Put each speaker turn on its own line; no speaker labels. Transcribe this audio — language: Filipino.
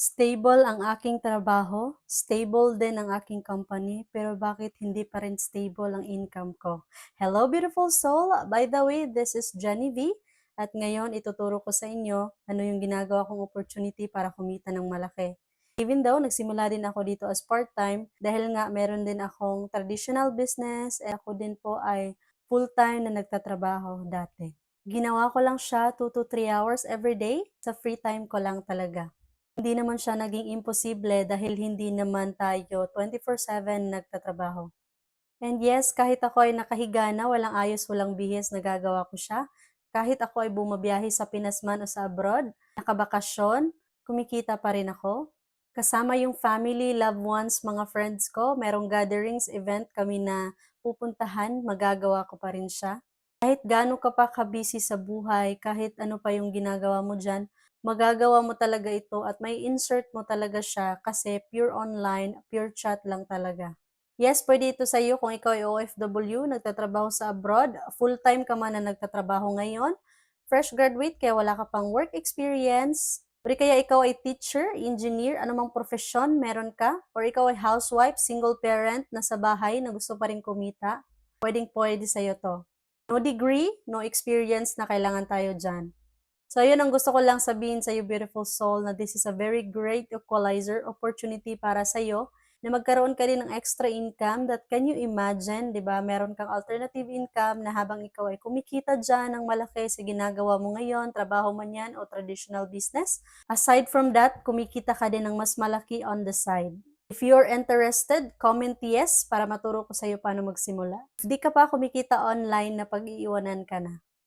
Stable ang aking trabaho, stable din ang aking company, pero bakit hindi pa rin stable ang income ko? Hello beautiful soul! By the way, this is Jenny V. At ngayon, ituturo ko sa inyo ano yung ginagawa kong opportunity para kumita ng malaki. Even though nagsimula din ako dito as part-time, dahil nga meron din akong traditional business, eh ako din po ay full-time na nagtatrabaho dati. Ginawa ko lang siya 2 to 3 hours every day, sa free time ko lang talaga. Hindi naman siya naging imposible dahil hindi naman tayo 24/7 nagtatrabaho. And yes, kahit ako ay nakahiga na, walang ayos, walang bihis, nagagawa ko siya. Kahit ako ay bumabiyahe sa Pinas man o sa abroad, nakabakasyon, kumikita pa rin ako. Kasama yung family, loved ones, mga friends ko, merong gatherings, event kami na pupuntahan, magagawa ko pa rin siya. Kahit gaano ka pa kabisi sa buhay, kahit ano pa yung ginagawa mo dyan, magagawa mo talaga ito at may insert mo talaga siya kasi pure online, pure chat lang talaga. Yes, pwede ito sa iyo kung ikaw ay OFW, nagtatrabaho sa abroad, full-time ka man na nagtatrabaho ngayon, fresh graduate kaya wala ka pang work experience, or kaya ikaw ay teacher, engineer, anumang profesyon meron ka, or ikaw ay housewife, single parent, nasa bahay na gusto pa rin kumita, pwedeng pwede sa iyo to. No degree, no experience na kailangan tayo dyan. So, yun ang gusto ko lang sabihin sa iyo, beautiful soul, na this is a very great equalizer opportunity para sa iyo na magkaroon ka din ng extra income that can you imagine, di ba? Meron kang alternative income na habang ikaw ay kumikita dyan ng malaki sa ginagawa mo ngayon, trabaho man yan o traditional business. Aside from that, kumikita ka din ng mas malaki on the side. If you're interested, comment yes para maturo ko sa iyo paano magsimula. If di ka pa kumikita online na pag-iiwanan ka na.